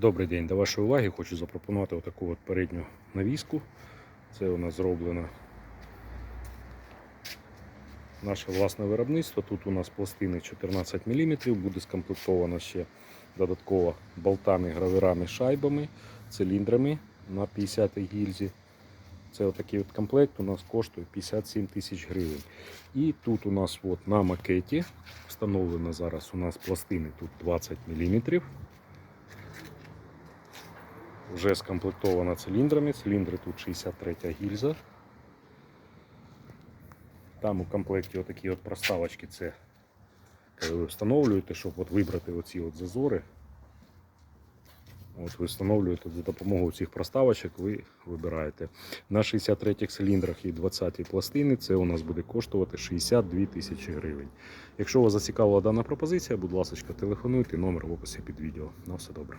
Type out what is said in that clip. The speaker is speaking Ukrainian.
Добрий день, до вашої уваги хочу запропонувати отаку от передню навіску. Це у нас зроблено наше власне виробництво. Тут у нас пластини 14 мм, буде скомплектовано ще додатково болтами, гравірами, шайбами, циліндрами на 50 гільзі. Це отакий от комплект у нас коштує 57 тисяч гривень. І тут у нас от на макеті встановлено зараз у нас пластини тут 20 мм. Вже скомплектована циліндрами. Циліндри тут 63 гільза. Там у комплекті отакі от проставочки. Це ви встановлюєте, щоб от вибрати оці от зазори. От ви встановлюєте за допомогою цих проставочок, ви вибираєте. На 63 циліндрах і 20 пластини це у нас буде коштувати 62 тисячі гривень. Якщо вас зацікавила дана пропозиція, будь ласка, телефонуйте, номер в описі під відео. На все добре.